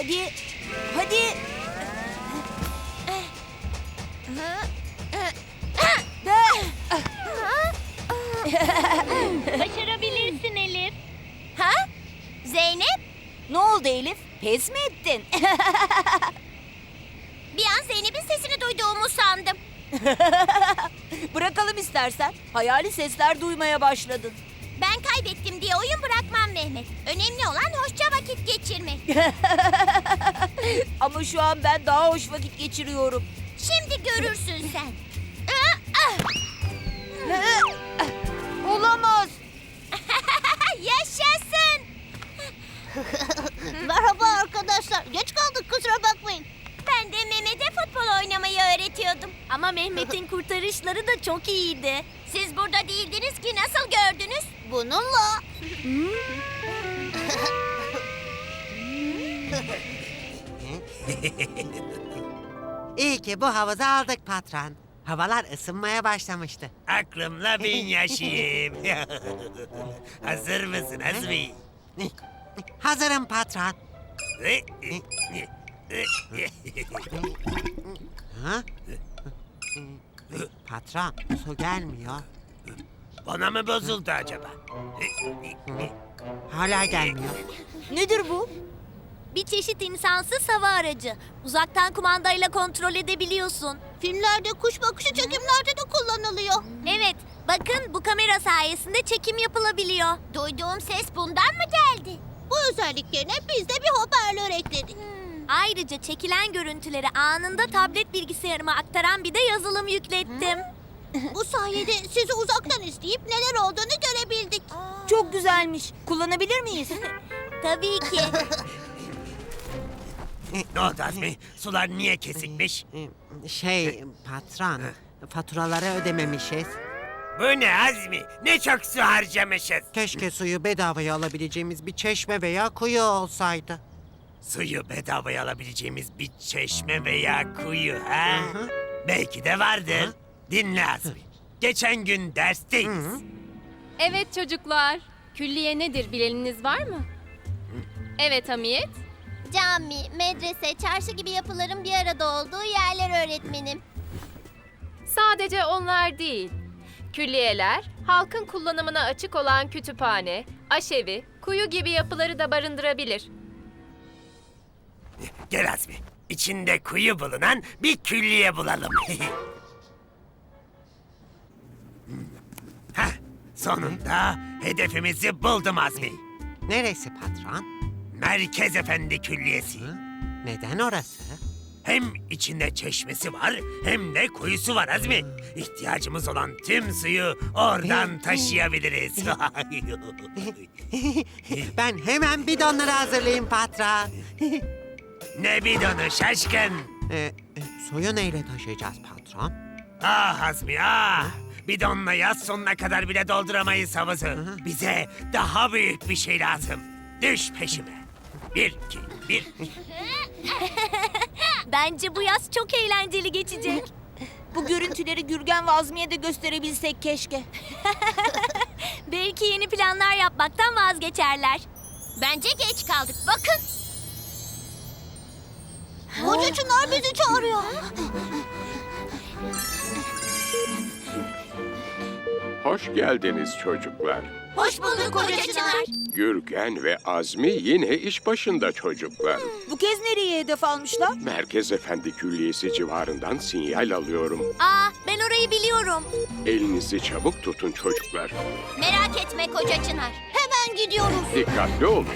Hadi. Hadi. Başarabilirsin Elif. Ha? Zeynep? Ne oldu Elif? Pes mi ettin? Bir an Zeynep'in sesini duyduğumu sandım. Bırakalım istersen. Hayali sesler duymaya başladın. Ben kaybettim diye oyun bırakmam Mehmet. Önemli olan hoşça vakit geçirmek. Ama şu an ben daha hoş vakit geçiriyorum. Şimdi görürsün sen. Olamaz. Yaşasın. Merhaba arkadaşlar. Geç kaldık kusura bakmayın. Ben de Mehmet'e futbol oynamayı öğretiyordum. Ama Mehmet'in kurtarışları da çok iyiydi. Siz burada değildiniz ki nasıl gördünüz? Bununla. İyi ki bu havuzu aldık patron. Havalar ısınmaya başlamıştı. Aklımla bin yaşayayım. Hazır mısın Azmi? Hazırım patron. Ha? Patron, su gelmiyor. Bana mı bozuldu acaba? Hala gelmiyor. Nedir bu? Bir çeşit insansız hava aracı. Uzaktan kumandayla kontrol edebiliyorsun. Filmlerde kuş bakışı çekimlerde de kullanılıyor. Evet, bakın bu kamera sayesinde çekim yapılabiliyor. Duyduğum ses bundan mı geldi? Bu özelliklerine biz de bir hoparlör ekledik. Ayrıca çekilen görüntüleri anında tablet bilgisayarıma aktaran bir de yazılım yüklettim. Bu sayede sizi uzaktan izleyip neler olduğunu görebildik. Çok güzelmiş. Kullanabilir miyiz? Tabii ki. Ne oldu Azmi? Sular niye kesikmiş? Şey, patron, faturaları ödememişiz. Bu ne Azmi? Ne çok su harcamışız. Keşke suyu bedavaya alabileceğimiz bir çeşme veya kuyu olsaydı. Suyu bedavaya alabileceğimiz bir çeşme veya kuyu ha? Belki de vardır. Dinle Azmi. Geçen gün dersteyiz. Evet çocuklar. Külliye nedir bileniniz var mı? Evet Hamiyet. Cami, medrese, çarşı gibi yapıların bir arada olduğu yerler öğretmenim. Sadece onlar değil. Külliyeler, halkın kullanımına açık olan kütüphane, aşevi, kuyu gibi yapıları da barındırabilir. Gel Azmi. İçinde kuyu bulunan bir külliye bulalım. Heh, sonunda hedefimizi buldum Azmi. Neresi patron? Merkez Efendi Külliyesi. Neden orası? Hem içinde çeşmesi var hem de kuyusu var Azmi. İhtiyacımız olan tüm suyu oradan taşıyabiliriz. Ben hemen bidonları hazırlayayım patron. ne bidonu şaşkın. Ee, e, suyu neyle taşıyacağız patron? Ah Azmi ah. Bidonla yaz sonuna kadar bile dolduramayız havuzu. Bize daha büyük bir şey lazım. Düş peşime. Bir, iki, bir. Bence bu yaz çok eğlenceli geçecek. Bu görüntüleri Gürgen ve Azmi'ye de gösterebilsek keşke. Belki yeni planlar yapmaktan vazgeçerler. Bence geç kaldık. Bakın. Koca Çınar bizi çağırıyor. Hoş geldiniz çocuklar. Hoş bulduk Koca Çınar. Gürgen ve Azmi yine iş başında çocuklar. Bu kez nereye hedef almışlar? Merkez Efendi Külliyesi civarından sinyal alıyorum. Aa, ben orayı biliyorum. Elinizi çabuk tutun çocuklar. Merak etme Koca Çınar. Hemen gidiyoruz. Dikkatli olun.